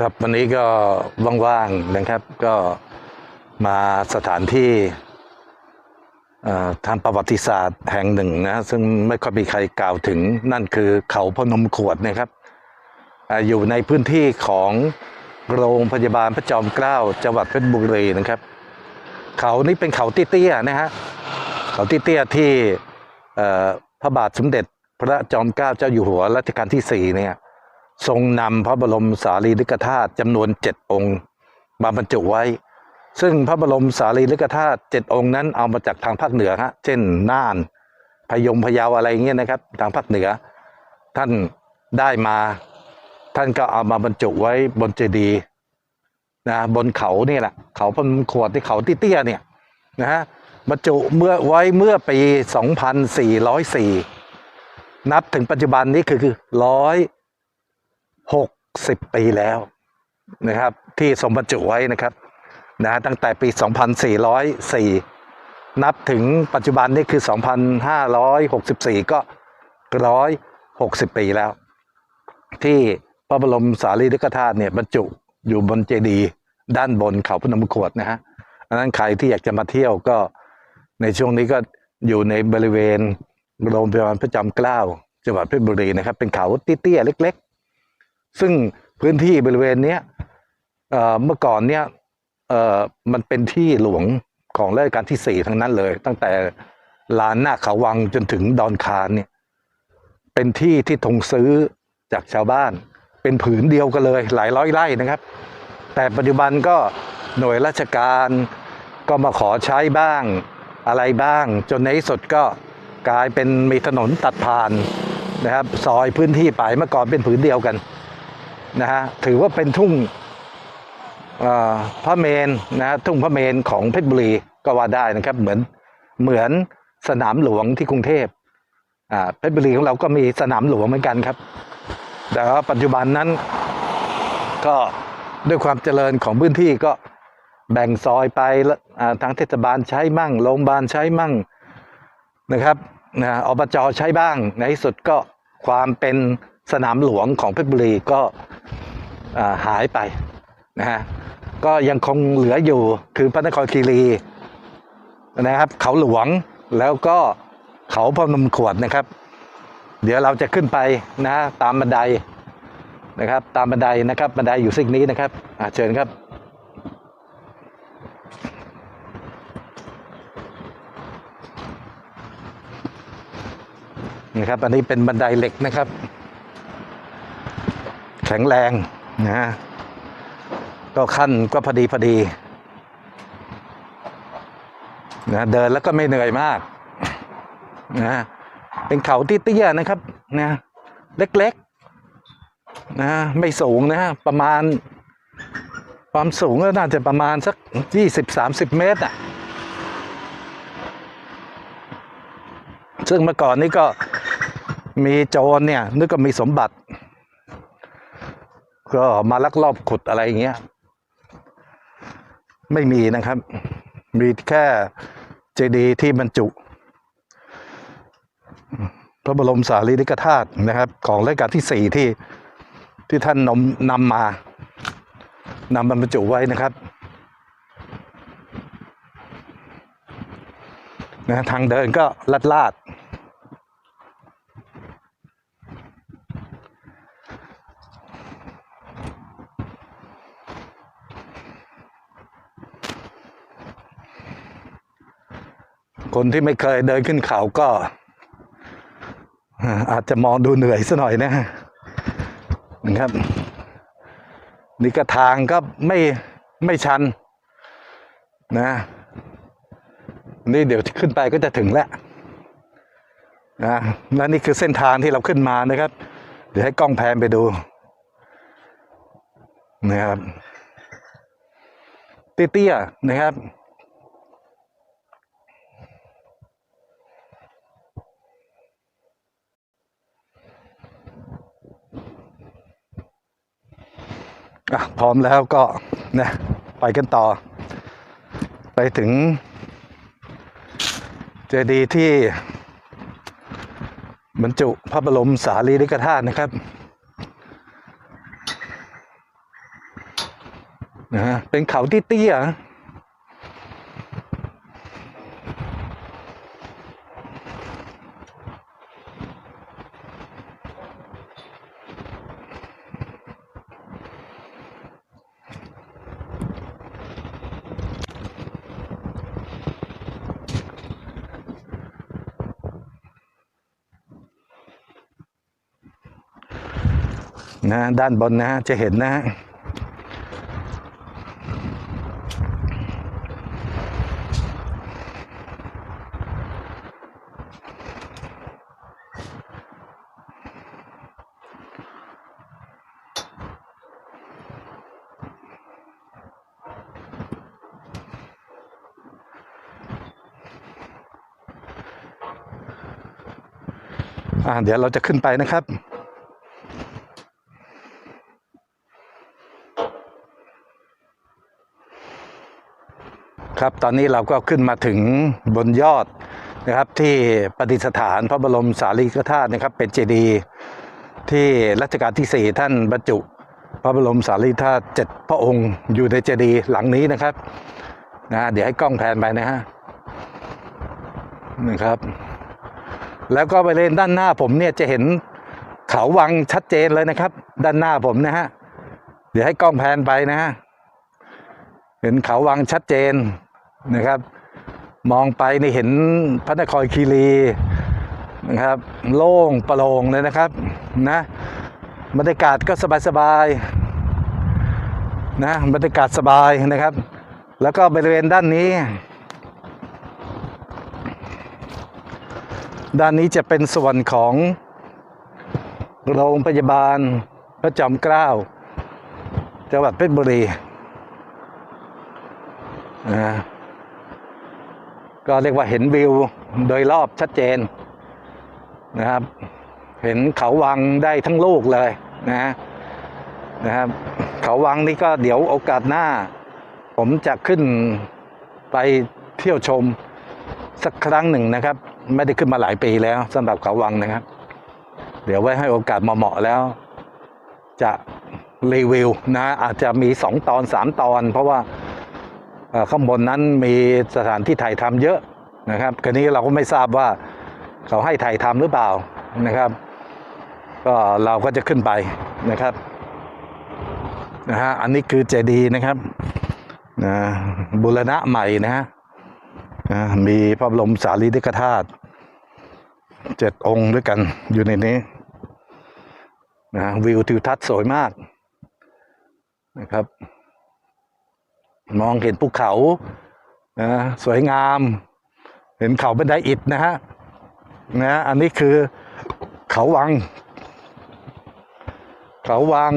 ครับวันนี้ก็ว่างๆนะครับก็มาสถานที่ทางประวัติศาสตร์แห่งหนึ่งนะซึ่งไม่ค่อยมีใครกล่าวถึงนั่นคือเขาพนมขวดนะครับอยู่ในพื้นที่ของโรงพยาบาลพระจอมเกล้าจังหวัดเพชรบุรีนะครับ เขานี้เป็นเขาเตี้ยๆนะฮะเขาเตี้ยๆที่พระบาทสมเด็จพระจอมเกล้าเจ้าอยู่หัวรัชกาลที่สี่เนี่ย ทรงนำพระบรมสารีริกธาตุจำนวนเจ็ดองค์มาบรรจุไว้ ซึ่งพระบรมสารีริกธาตุเจ็ดองค์นั้นเอามาจากทางภาคเหนือฮะเช่นน่านพยงพยาวอะไรเงี้ยนะครับ ทางภาคเหนือ ท่านได้มา ท่านก็เอามาบรรจุไว้บนเจดีย์นะบนเขานี่แหละเขาพนมขวดที่เขาเตี้ยเนี่ยนะฮะบรรจุเมื่อไว้เมื่อปี 2404 นับถึงปัจจุบันนี้คือร้อย หกสิบปีแล้วนะครับ ที่ทรงบรรจุไว้นะครับนะตั้งแต่ปี 2404 นับถึงปัจจุบันนี่คือ 2564 ก็ 160 ปีแล้ว ที่พระบรมสารีริกธาตุเนี่ยบรรจุอยู่บนเจดีย์ด้านบนเขาพนมขวดนะฮะดังนั้นใครที่อยากจะมาเที่ยวก็ในช่วงนี้ก็อยู่ในบริเวณโรงพยาบาลพระจอมเกล้าจังหวัดเพชรบุรีนะครับ เป็นเขาเตี้ยๆเล็ก ๆ ซึ่งพื้นที่บริเวณเนี้ยเมื่อก่อนเนี่ยมันเป็นที่หลวงของรัชกาลที่สี่ทั้งนั้นเลย ตั้งแต่ลานหน้าเขาวังจนถึงดอนคานเนี่ย เป็นที่ที่ทงซื้อจากชาวบ้าน เป็นผืนเดียวกันเลย หลายร้อยไร่นะครับ แต่ปัจจุบันก็หน่วยราชการก็มาขอใช้บ้างอะไรบ้าง จนในที่สุดก็กลายเป็นมีถนนตัดผ่านนะครับ ซอยพื้นที่ไปเมื่อก่อนเป็นผืนเดียวกัน นะฮะถือว่าเป็นทุ่งพระเมนนะฮะทุ่งพระเมนของเพชรบุรีก็ว่าได้นะครับ เหมือนเหมือนสนามหลวงที่กรุงเทพเพชรบุรีของเราก็มีสนามหลวงเหมือนกันครับ แต่ว่าปัจจุบันนั้นก็ด้วยความเจริญของพื้นที่ก็แบ่งซอยไปแล้วทางเทศบาลใช้มั่งโรงพยาบาลใช้มั่งนะครับอบจใช้บ้างในที่สุดก็ความเป็น สนามหลวงของเพชรบุรีก็หายไปนะฮะก็ยังคงเหลืออยู่คือพระนครคีรีนะครับ เขาหลวงแล้วก็เขาพนมขวดนะครับ เดี๋ยวเราจะขึ้นไปนะตามบันไดนะครับ ตามบันไดนะครับบันไดอยู่ซิกนี้นะครับเชิญครับนะครับอันนี้เป็นบันไดเหล็กนะครับ แข็งแรงนะฮะก็ขั้นก็พอดีพอดีนะเดินแล้วก็ไม่เหนื่อยมากนะเป็นเขาที่เตี้ยนะครับนะเล็กๆนะไม่สูงนะฮะประมาณ ความสูงก็น่าจะประมาณสักยี่สิบสามสิบเมตรอะซึ่งเมื่อก่อนนี้ก็มีโจรเนี่ยนึกก็มีสมบัติ ก็มาลักลอบขุดอะไรอย่างเงี้ย ไม่มีนะครับ มีแค่เจดีย์ที่บรรจุ พระบรมสารีริกธาตุนะครับ ของรัชกาลที่สี่ที่ที่ท่านนำนำมานำบรรจุไว้นะครับนะทางเดินก็ลาดลาด คนที่ไม่เคยเดินขึ้นเขาก็อาอาจจะมองดูเหนื่อยซะหน่อยนะนะครับ นี่ก็ทางก็ไม่ไม่ชัน นะ นี่เดี๋ยวขึ้นไปก็จะถึงแล้วนะและนี่คือเส้นทางที่เราขึ้นมานะครับ เดี๋ยวให้กล้องแพนไปดูนะครับเตี้ยๆนะครับ พร้อมแล้วก็นะไปกันต่อ ไปถึง เจดีย์ที่บรรจุพระบรมสารีริกธาตุนะครับนะฮะเป็นเขาที่เตี้ย นะด้านบนนะฮะจะเห็นนะฮะเดี๋ยวเราจะขึ้นไปนะครับ ครับ ตอนนี้เราก็ขึ้นมาถึงบนยอดนะครับ ที่ประดิษฐานพระบรมสารีริกธาตุนะครับ เป็นเจดีย์ที่รัชกาลที่ 4 ท่านบรรจุ พระบรมสารีริกธาตุเจ็ดพระองค์อยู่ในเจดีย์หลังนี้นะครับนะเดี๋ยวให้กล้องแพนไปนะฮะนะครับ แล้วก็บริเวณด้านหน้าผมเนี่ยจะเห็นเขาวังชัดเจนเลยนะครับ ด้านหน้าผมนะฮะเดี๋ยวให้กล้องแพนไปนะฮะเห็นเขาวังชัดเจน นะครับ มองไปนี่เห็นพระนครคีรีนะครับ โล่งโปร่งเลยนะครับนะบรรยากาศก็สบายๆนะบรรยากาศสบายนะครับ แล้วก็บริเวณด้านนี้ ด้านนี้จะเป็นส่วนของโรงพยาบาลพระจอมเกล้าจังหวัดเพชรบุรีนะ ก็เรียกว่าเห็นวิวโดยรอบชัดเจนนะครับ เห็นเขาวังได้ทั้งลูกเลยนะนะครับ เขาวังนี่ก็เดี๋ยวโอกาสหน้า ผมจะขึ้นไปเที่ยวชมสักครั้งหนึ่งนะครับ ไม่ได้ขึ้นมาหลายปีแล้วสำหรับเขาวังนะครับ เดี๋ยวไว้ให้โอกาสมาเหมาะๆแล้ว จะรีวิวนะอาจจะมีสองตอนสามตอน เพราะว่า ข้างบนนั้นมีสถานที่ถ่ายทำเยอะนะครับคราวนี้เราก็ไม่ทราบว่าเขาให้ถ่ายทำหรือเปล่านะครับ ก็เราก็จะขึ้นไปนะครับนะฮะอันนี้คือเจดีย์นะครับนะบุรณะใหม่นะฮะนะมีพระบรมสารีริกธาตุเจ็ดองค์ด้วยกันอยู่ในนี้นะวิวทิวทัศน์สวยมากนะครับ มองเห็นภูเขานะสวยงาม เห็นเขาบันไดอิฐนะฮะนะอันนี้คือเขาวัง เขาวัง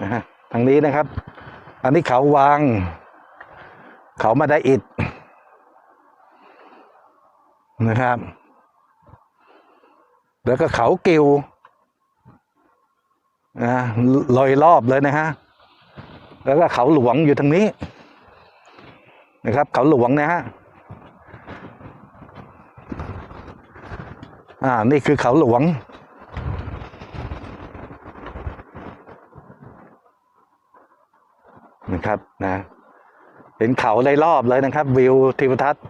นะฮะทางนี้นะครับ อันนี้เขาวัง เขาบันไดอิฐนะครับ แล้วก็เขากิวนะลอยรอบเลยนะฮะ แล้วก็เขาหลวงอยู่ทางนี้นะครับ เขาหลวงนะฮะอ่านี่คือเขาหลวง นะครับนะเห็นเขาในรอบเลยนะครับ วิวทิวทัศน์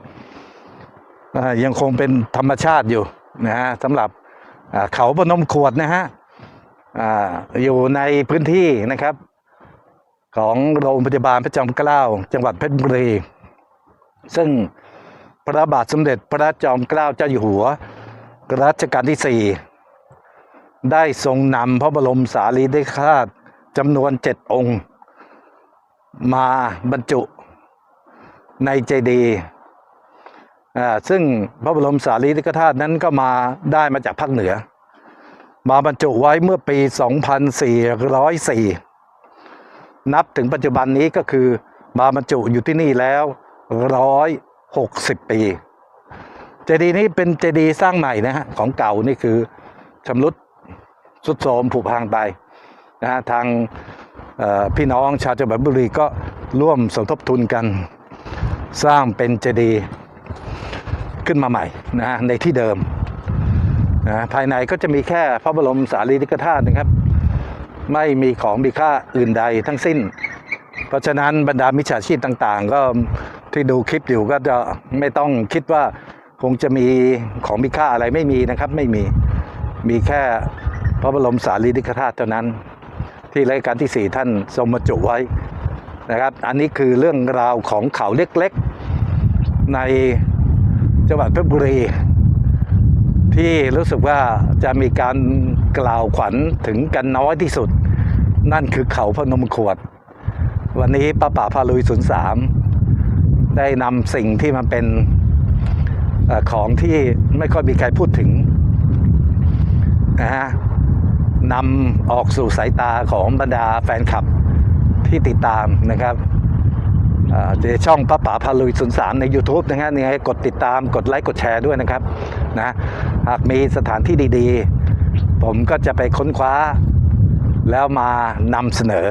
ยังคงเป็นธรรมชาติอยู่นะฮะสำหรับเขาพนมขวดนะฮะออยู่ในพื้นที่นะครับ ของโรงพยาบาลพระจอมเกล้าจังหวัดเพชรบุรี ซึ่งพระบาทสมเด็จพระจอมเกล้าเจ้าอยู่หัวรัชกาลที่สี่ได้ทรงนำพระบรมสารีริกธาตุจำนวนเจ็ดองค์ มาบรรจุในเจดีย์ซึ่งพระบรมสารีริกธาตุนั้นก็มาได้มาจากภาคเหนือ มาบรรจุไว้เมื่อปี 2404 นับถึงปัจจุบันนี้ก็คือมาบรรจุอยู่ที่นี่แล้วร้อยหกสิบปี เจดีย์นี้เป็นเจดีย์สร้างใหม่นะฮะของเก่านี่คือชำรุดสุดโทรมผุพังไปนะฮะทางพี่น้องชาวจังหวัดบุรีก็ร่วมสมทบทุนกันสร้างเป็นเจดีย์ขึ้นมาใหม่นะฮะในที่เดิมนะภายในก็จะมีแค่พระบรมสารีริกธาตุนะครับ ไม่มีของมีค่าอื่นใดทั้งสิ้น เพราะฉะนั้นบรรดามิจฉาชีพต่างๆ ก็ที่ดูคลิปอยู่ก็จะไม่ต้องคิดว่าคงจะมีของมีค่าอะไรไม่มีนะครับ ไม่มีมีแค่พระบรมสารีริกธาตุเท่านั้น ที่รายการที่สี่ท่านทรงบรรจุไว้นะครับ อันนี้คือเรื่องราวของเขาเล็กๆในจังหวัดเพชรบุรี ที่รู้สึกว่าจะมีการกล่าวขวัญถึงกันน้อยที่สุด นั่นคือเขาพนมขวด วันนี้ป้าป่าพาลุยศูนย์สามได้นำสิ่งที่มันเป็นอของที่ไม่ค่อยมีใครพูดถึงนะฮะนำออกสู่สายตาของบรรดาแฟนคลับที่ติดตามนะครับ ช่องป้าป่าพาลุยศูนย์สามใน YouTube นะฮะยังไงกดติดตามกดไลค์กดแชร์ด้วยนะครับนะหากมีสถานที่ดีๆ ผมก็จะไปค้นคว้า แล้วมานำเสนอ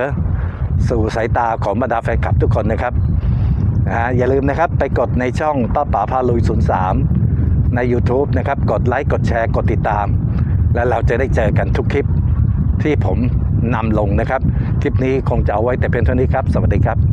สู่สายตาของบรรดาแฟนคลับทุกคนนะครับอ่าอย่าลืมนะครับไปกดในช่องป้าป๋าพาลุย03ใน YouTube นะครับ กดไลค์กดแชร์กดติดตาม แล้วเราจะได้เจอกันทุกคลิปที่ผมนำลงนะครับ คลิปนี้คงจะเอาไว้แต่เพียงเท่านี้ครับ สวัสดีครับ